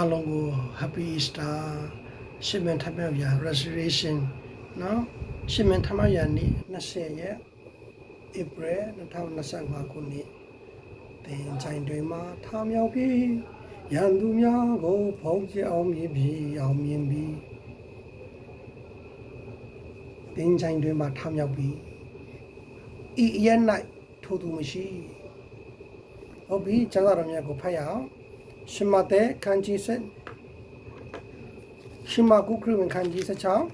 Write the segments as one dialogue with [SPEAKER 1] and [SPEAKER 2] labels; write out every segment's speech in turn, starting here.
[SPEAKER 1] အားလုံးကို Happy Easter ရှစ်မန်ထမြောက်ရာ Restoration နော်ရှစ်မန်ထမြောက်ရာနေ့20ရက် April 2025ခုနှစ်တင်ချိုင်တွေမှာထားမြောက်ပြီးရန်သူများကိုဖုံးကြအောင်မြည်ပြီးအောင်မြင်ပြီးတင်ချိုင်တွေမှာထားမြောက်ပြီးဤအရက်၌ထိုးသူမရှိဟုတ်ပြီကျမ်းစာတော်မြတ်ကိုဖတ်ရအောင် ရှမတဲခန်းကြီးဆက်ရှမကုခရဝင်ခန်းကြီးဆက်ချောင်း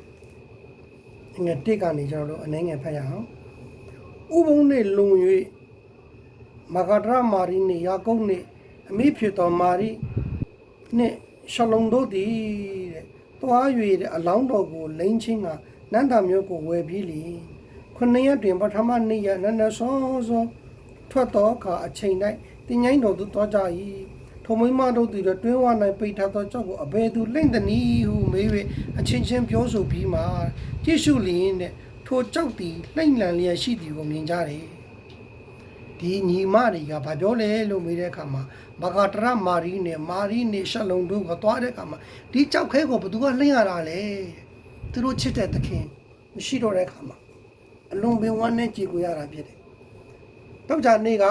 [SPEAKER 1] ငါတစ်ကနေကျွန်တော်တို့အနေငယ်ဖတ်ရအောင်ဥပုံနဲ့လုံ၍မဂဒရမာရီနေယာကုန်းနေအမိဖြစ်တော်မာရီနဲ့ရှလုံတို့သည်တဲ့သွား၍တဲ့အလောင်းတော်ကိုလိမ့်ချင်းကနန္တာမျိုးကိုဝယ်ပြီးလီခုနှစ်ရက်တွင်ပထမနေ့ရနန္ဒဆောဆောထွက်တော်အခါအချိန်တိုင်းတင်ញိုင်းတော်သူသွားကြ၏ ထိုမိမတို့သည်တွင်းဝ၌ပိတ်ထားသောကြောက်ကိုအဘယ်သူလိမ့်သနည်းဟုမေး၍အချင်းချင်းပြောဆိုပြီးမှကြည့်ရှုလျင်တဲ့ထိုကြောက်သည်လှိမ့်လန်လျက်ရှိသည်ကိုမြင်ကြတယ်ဒီညီမတွေကဘာပြောလဲလို့မေးတဲ့အခါမှာဘဂတရမာရီနဲ့မာရီနဲ့ရှလုံတို့ကသွားတဲ့အခါမှာဒီကြောက်ခဲကိုဘသူကလှိမ့်ရတာလဲသူတို့ချစ်တဲ့သခင်မရှိတော့တဲ့အခါမှာအလုံးပင်ဝမ်းနဲ့ကြည်ကိုရတာဖြစ်တယ်တောက်ကြနေ့က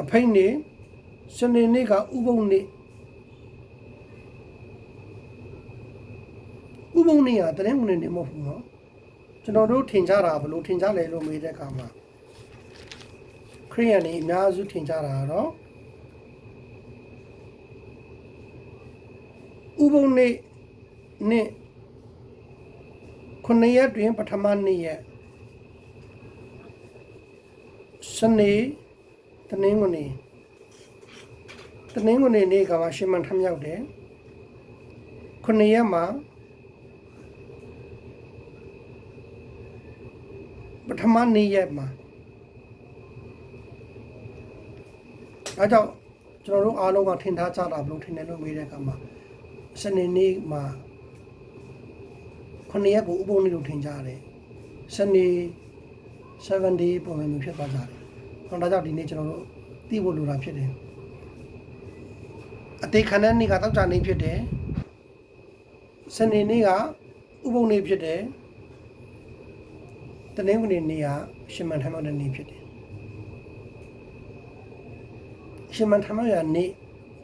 [SPEAKER 1] အဖိတ်နေစနေနေ့ကဥပုံနေ့ဥပုံနေ့ကတရင်ဝင်နေမဟုတ်ဘူးနော်ကျွန်တော်တို့ထင်ကြတာဘလို့ထင်ကြလဲလို့မေးတဲ့အခါမှာခရိယန်တွေအများစုထင်ကြတာကတော့ဥပုံနေ့နဲ့ခုနှစ်ရက်တွင်ပထမနေ့ရက်စနေ တနင်္ဂနွေတနင်္ဂနွေနေ့ကမှရှင်းမှန်ထမြောက်တယ်ခုနှစ်ရက်မှာပထမနေ့ရက်မှာအဲကြောင့်ကျွန်တော်တို့အားလုံးကထင်ထားကြတာဘလို့ထင်တယ်လို့မေးတဲ့အခါမှာစနေနေ့မှာခုနှစ်ရက်ကိုဥပုံနေ့လို့ထင်ကြတယ်စနေ7 day ပုံမှန်မျိုးဖြစ်သွားကြတယ်။ ဟောဒါကြောင့်ဒီနေ့ကျွန်တော်တို့သိဖို့လိုတာဖြစ်တယ်။အသေးခံတဲ့နေ့ကတောက်ကြနေဖြစ်တယ်။စနေနေ့ကဥပုံနေ့ဖြစ်တယ်။တနင်္ဂနွေနေ့ကရှင်မန်ထမ်းမောက်တဲ့နေ့ဖြစ်တယ်။ရှင်မန်ထမ်းမောက်ရနေ့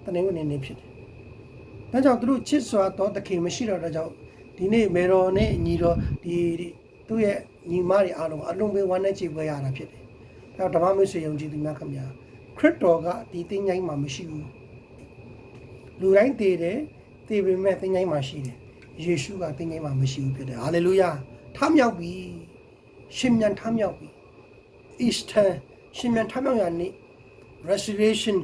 [SPEAKER 1] တနင်္ဂနွေနေ့ဖြစ်တယ်။ဒါကြောင့်သူတို့ချစ်စွာတော့တခင်မရှိတော့တဲ့ကြောင့်ဒီနေ့မေတော်နဲ့ညီတော်ဒီသူ့ရဲ့ညီမတွေအားလုံးအလုံးပေးဝမ်းနဲ့ခြေပွဲရတာဖြစ်တယ်။ နောက်ဓမ္မမိတ်ဆွေယုံကြည်သူများခင်ဗျာခရစ်တော်ကဒီသင်္ချိုင်းမှာမရှိဘူးလူတိုင်းတည်တယ်တည်ပေမဲ့သင်္ချိုင်းမှာရှိတယ်ယေရှုကသင်္ချိုင်းမှာမရှိဘူးဖြစ်တယ်ဟာလေလုယာထမြောက်ပြီရှင်မြန်ထမြောက်ပြီ Easter ရှင်မြန်ထမြောက်ရနေ့ restoration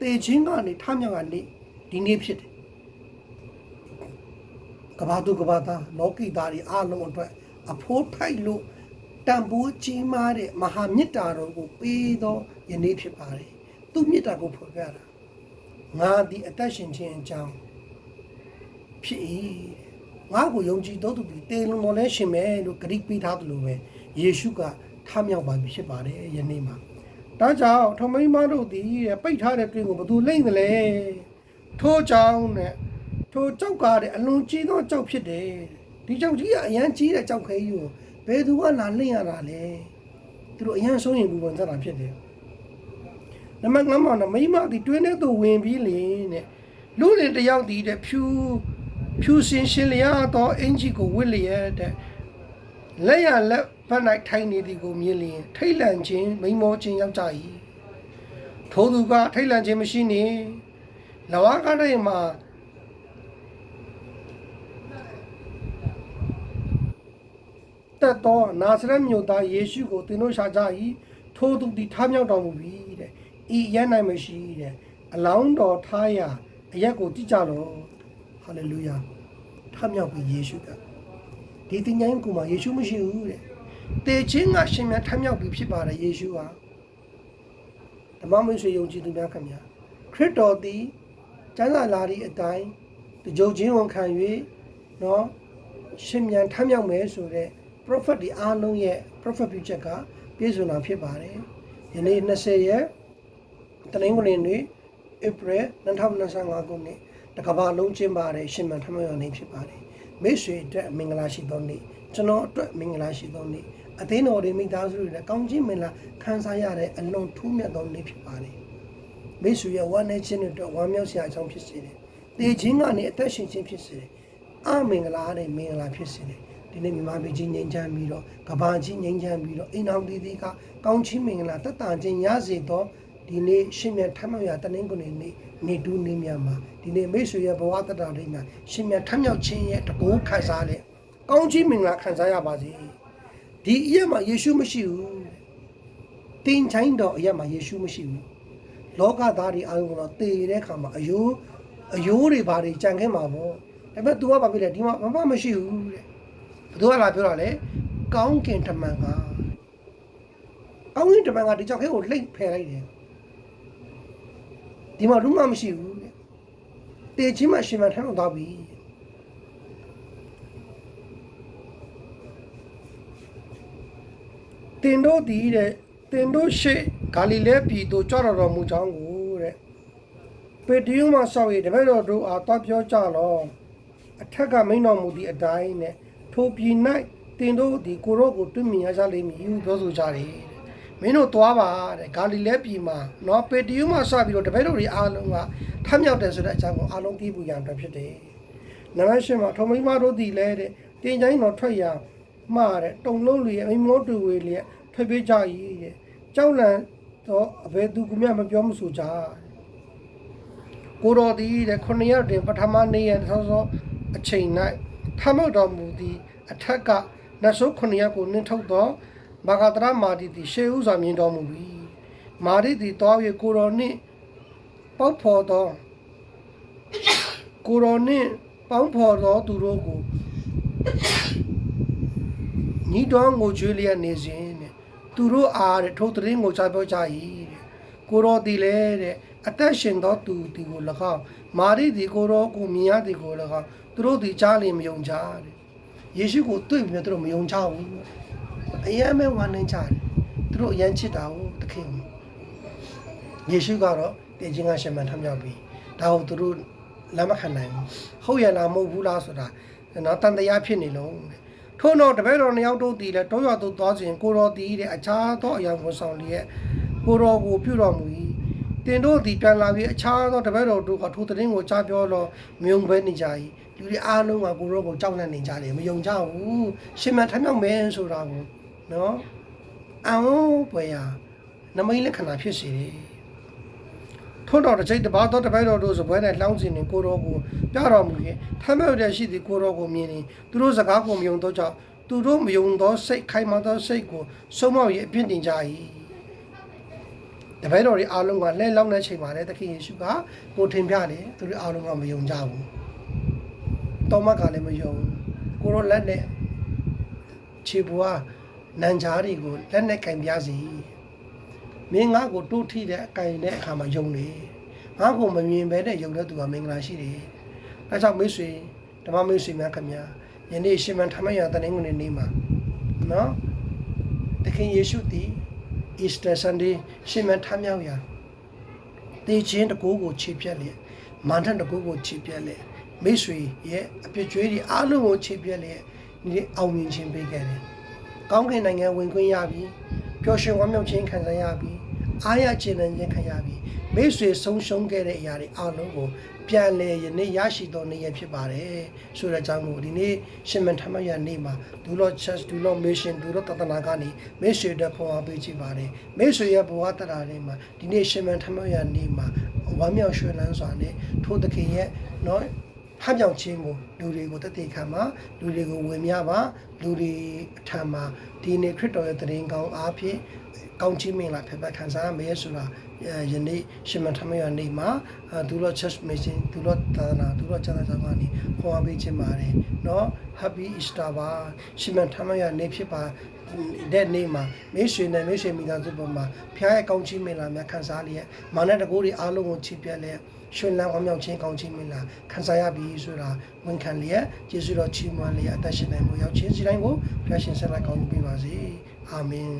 [SPEAKER 1] တေခြင်းကနေထမြောက်ရနေ့ဒီနေ့ဖြစ်တယ်ကဘာသူကဘာသားလောကီသားတွေအလုံးအတွက်အဖိုးထိုက်လို့ တန်ဖိုးကြီးမားတဲ့မဟာမေတ္တာတော်ကိုပေးသောယနေ့ဖြစ်ပါတယ်။သူမေတ္တာကိုဖော်ပြတာငါဒီအသက်ရှင်ခြင်းအကြောင်းဖြစ်၏ငါကိုယုံကြည်တော်သူပြီးတေလုံးတော်လဲရှင်မယ်လို့ဂရိပေးထားသလိုပဲယေရှုကထမြောက်ပါပြီဖြစ်ပါတယ်ယနေ့မှာဒါကြောင့်ထမိန်မတို့သည်ပိတ်ထားတဲ့တွင်ကိုဘသူလိမ့်တယ်လဲထိုးကြောင်းနဲ့ထိုကြောက်ကားတဲ့အလွန်ကြီးသောကြောက်ဖြစ်တယ်ဒီကြောက်ကြီးကအရန်ကြီးတဲ့ကြောက်ခဲကြီးကို ဘယ်သူကလာလိမ့်ရတာလဲသူတို့အရန်ဆုံးရင်ဘူးဝင်ကြတာဖြစ်တယ်နမငမ်းမောင်နမိမဒီတွင်းထဲသို့ဝင်ပြီးလင်တဲ့လူလင်တယောက်ဒီတဲ့ဖြူဖြူစင်ရှင်လျာတော့အင်ဂျီကိုဝစ်လျက်တဲ့လက်ရလက်ဘက်၌ထိုင်နေသည်ကိုမြင်လျင် ထိတ်လန့်ခြင်းမိန်မောခြင်းရောက်ကြ၏ထိုသူကထိတ်လန့်ခြင်းမရှိနေလဝါကားတဲ့မှာ တက်သောနာဇရက်မြို့သားယေရှုကိုသင်တို့ရှာကြ၏ထိုသူသည်ထားမြောက်တော်မူပြီတဲ့ဤရန်နိုင်မရှိတဲ့အလောင်းတော်ထားရာအရက်ကိုကြည့်ကြလောဟာလေလုယာထားမြောက်ပြီယေရှုကဒီတင်ញိုင်းကူမှာယေရှုမရှိဘူးတဲ့တေချင်းကရှင်မြတ်ထားမြောက်ပြီဖြစ်ပါတယ်ယေရှုဟာဓမ္မမိတ်ဆွေယုံကြည်သူများခင်ဗျာခရစ်တော်သည်ကျမ်းစာလာသည့်အတိုင်းတကြုံချင်းဝန်ခံ၍နော်ရှင်မြန်ထမြောက်မယ်ဆိုတဲ့ prophet ဒီအားလုံးရဲ့ prophet ပြုချက်ကပြည့်စုံတာဖြစ်ပါတယ်။ယနေ့20ရက်တနင်္ဂနွေနေ့ April 2025ခုနှစ်တကဘာလုံးကျင်းပါတဲ့ရှင်မန်ထမယောနေ့ဖြစ်ပါတယ်မိတ်ဆွေအတွက်မင်္ဂလာရှိသောနေ့ကျွန်တော်အတွက်မင်္ဂလာရှိသောနေ့အသင်းတော်တွေမိသားစုတွေနဲ့ကောင်းခြင်းမင်္ဂလာခံစားရတဲ့အလွန်ထူးမြတ်သောနေ့ဖြစ်ပါတယ်မိတ်ဆွေရဲ့ဝမ်းနဲ့ခြင်းတွေအတွက်ဝမ်းမြောက်စရာအကြောင်းဖြစ်စေတယ်။တေခြင်းကနေအသက်ရှင်ခြင်းဖြစ်စေတယ်။အမင်္ဂလာနဲ့မင်္ဂလာဖြစ်စေတယ်။ ဒီနေ့မြန်မာပြည်ကြီးငြိမ်းချမ်းပြီးတော့ကဘာကြီးငြိမ်းချမ်းပြီးတော့အိမ်အောင်တည်တည်ကကောင်းခြင်းမင်္ဂလာတက်တာခြင်းရစေသောဒီနေ့ရှင်မြတ်ထမြောက်ရာတနင်္ဂနွေနေ့နေတူးနေမြမှာဒီနေ့မိတ်ဆွေရဲ့ဘဝတက်တာတွေမှာရှင်မြတ်ထမြောက်ခြင်းရဲ့တကူခံစားလေကောင်းခြင်းမင်္ဂလာခံစားရပါစေဒီအရက်မှာယေရှုမရှိဘူးတင်ချိုင်းတော်အရက်မှာယေရှုမရှိဘူးလောကသားတွေအားလုံးကတော့တည်တဲ့ခါမှာအယိုးအယိုးတွေဘာတွေကြံခဲ့မှာပေါ့ဒါပေမဲ့ तू ကဘာဖြစ်လဲဒီမှာဘာမှမရှိဘူးတဲ့ဘ သူကလာပြောတာလေကောင်းကင်တမန်ကကောင်းကင်တမန်ကဒီကြောက်ခဲကိုလှိတ်ဖယ်လိုက်တယ်ဒီမှာဘူးမှမရှိဘူးတဲ့တေချင်းမှရှင်မထမ်းတော့ပြီတင်တို့ဒီတဲ့တင်တို့ရှေ့ဂါလိလဲပြည်သို့ကြွတော်တော်မူကြောင်းကိုတဲ့ပေတရုမှဆောက်ရတပည့်တော်တို့အားတွားပြောကြလောအထက်ကမိန်တော်မူသည့်အတိုင်းနဲ့ ထိုပြည်၌တင်တို့ဒီကိုရောကိုတွေ့မြင်ရကြလိမ့်မည်ဟုပြောဆိုကြတယ်တဲ့မင်းတို့သွားပါတဲ့ဂါလိလဲပြည်မှာနော်ပေတရုမှစပြီးတော့တပည့်တော်တွေအားလုံးကထမြောက်တယ်ဆိုတဲ့အကြောင်းကိုအားလုံးသိဖို့ရန်အတွက်ဖြစ်တယ်နံပါတ်၈မှာထုံမိမတို့ဒီလဲတဲ့တင်ချိုင်းတော်ထွက်ရမှားတဲ့တုံလုံးလေးမိမောတူဝေလျက်ထွက်ပြေးကြ၏တဲ့ကြောက်လန့်တော့အဘယ်သူကမှမပြောမဆိုကြကိုတော်ဒီတဲ့ခုနှစ်ရက်တွင်ပထမနေ့ရက်သောသောအချိန်၌ ထမောက်တော်မူသည့်အထက်ကနတ်ဆိုးခုနှစ်ရက်ကိုနှင်ထုတ်သောဘာဂတရမာတိသည်ရှေးဥစွာမြင်တော်မူပြီမာရိသည်တော၍ကိုတော်နှင့်ပေါက်ဖော်သောကိုတော်နှင့်ပေါင်းဖော်သောသူတို့ကိုညီတော်ငိုကြွေးလျက်နေစဉ်တဲ့သူတို့အားတဲ့ထိုသတင်းကိုကြားပြောကြ၏တဲ့ကိုတော်သည်လည်းတဲ့ အသက်ရှင်သောသူဒီကို၎င်းမာရိသည်ကိုတော်ကိုမြင်ရသည်ကို၎င်းသူတို့သည်ကြားလျင်မယုံကြတဲ့ယေရှုကိုတွေ့ပြီးတော့သူတို့မယုံကြဘူးအယမ်းပဲဝမ်းနေကြတယ်သူတို့အယမ်းချစ်တာကိုသခင်ယေရှုကတော့တည်ခြင်းကရှင်မှန်ထမြောက်ပြီးဒါကိုသူတို့လက်မခံနိုင်ဘူးဟုတ်ရလားမဟုတ်ဘူးလားဆိုတာနော်တန်တရားဖြစ်နေလုံးတဲ့ထို့နောက်တပည့်တော်နှစ်ယောက်တို့တည်လဲတောရွာသို့သွားစဉ်ကိုတော်တည်တဲ့အခြားသောအရာဝန်ဆောင်လျက်ကိုတော်ကိုပြုတော်မူ၏ တင်တို့သည်ပြန်လာပြီးအခြားသောတပည့်တော်တို့ကထိုသတင်းကိုကြားပြောတော့မြုံပဲနေကြ၏လူတွေအားလုံးကကိုတော်ကိုကြောက်လန့်နေကြတယ်မယုံကြဘူးရှင်မထမြောက်မယ်ဆိုတာကိုနော်အောင်ပွဲရနမိတ်လက္ခဏာဖြစ်စေတယ်ထို့တော်တစ်ချိန်တစ်ပါးသောတပည့်တော်တို့စပွဲ၌လောင်းစင်နေကိုတော်ကိုပြတော်မူ၍ထမ်းမြောက်တဲ့ရှိသည့်ကိုတော်ကိုမြင်နေသူတို့စကားကိုမယုံတော့ကြောင့်သူတို့မယုံသောစိတ်ခိုင်မာသောစိတ်ကိုဆုံးမောက်၍အပြစ်တင်ကြ၏ တပည့်တော်တွေအားလုံးကလှဲလောင်းတဲ့ချိန်မှာလည်းသခင်ယေရှုကကိုထင်ပြတယ်သူတို့အားလုံးကမယုံကြဘူးတော်မတ်ကလည်းမယုံကိုရောလက်နဲ့ခြေပွားနန်ကြားတွေကိုလက်နဲ့ကင်ပြစီမင်းငါ့ကိုတိုးထိတဲ့အကင်တဲ့အခါမှာယုံနေငါ့ကိုမမြင်ပဲနဲ့ယုံတဲ့သူကမင်္ဂလာရှိတယ်အဲကြောင့်မိတ်ဆွေဓမ္မမိတ်ဆွေများခင်ဗျာယနေ့ရှင်မန်ထမရတနင်္ဂနွေနေ့မှာနော်သခင်ယေရှုသည် Easter Sunday ရှင်မန်ထမြောက်ရာတေခြင်းတကူကိုခြေပြက်လျက်မာနတကူကိုခြေပြက်လျက်မိတ်ဆွေရဲ့အပြစ်ကြွေးတွေအားလုံးကိုခြေပြက်လျက်ဒီအောင်မြင်ခြင်းပေးခဲ့တယ်။ကောင်းကင်နိုင်ငံဝင်ခွင့်ရပြီ။ပျော်ရွှင်ဝမ်းမြောက်ခြင်းခံစားရပြီ။အားရခြင်းနဲ့ခြင်းခံရပြီ။ မိတ်ဆွေဆုံးရှုံးခဲ့တဲ့အရာတွေအားလုံးကိုပြန်လဲယနေ့ရရှိသောနေ့ရက်ဖြစ်ပါတယ်ဆိုတဲ့အကြောင်းကိုဒီနေ့ရှင်မန်ထမရနေ့မှာဒူလော့ church ဒူလော့ mission ဒူလော့တသနာကနေမိတ်ဆွေတို့ဖော်အားပေးကြပါတယ်မိတ်ဆွေရဲ့ဘဝတရာတွေမှာဒီနေ့ရှင်မန်ထမရနေ့မှာဝမ်းမြောက်ရွှင်လန်းစွာနဲ့ထိုးသခင်ရဲ့နော် ဟပြောင်ခြင်းကိုလူတွေကိုတည်ခံပါလူတွေကိုဝင်မြပါလူတွေအထံမှာဒီနေ့ခရစ်တော်ရဲ့တရင်ကောင်းအားဖြင့်ကောင်းချီးမင်္ဂလာဖက်ဖက်ခံစားရမယ်ဆိုတာယနေ့ရှင်မထမရနေ့မှာဒူလော့ church mission ဒူလော့သာနာဒူလော့ကျမ်းစာကြောင်းကနေခေါ်အားပေးခြင်းပါတယ်เนาะ happy easter ပါရှင်မထမရနေ့ဖြစ်ပါ တဲ့နေ့မှာမိတ်ဆွေနဲ့မိတ်ဆွေမိသားစုပေါ်မှာဖခင်ရဲ့ကောင်းချီးမင်္ဂလာများခံစားလျက်မာနတကိုးတွေအားလုံးကိုချီးပြလျက်ရှင်လန်းဝမ်းမြောက်ခြင်းကောင်းခြင်းမင်္ဂလာခံစားရပြီဆိုတာဝန်ခံလျက်ယေရှုတော်ချီးမွမ်းလျက်အသက်ရှင်နိုင်မှုရောက်ခြင်းစီတိုင်းကိုဖခင်ရှင်ဆက်လက်ကောင်းချီးပေးပါစေအာမင်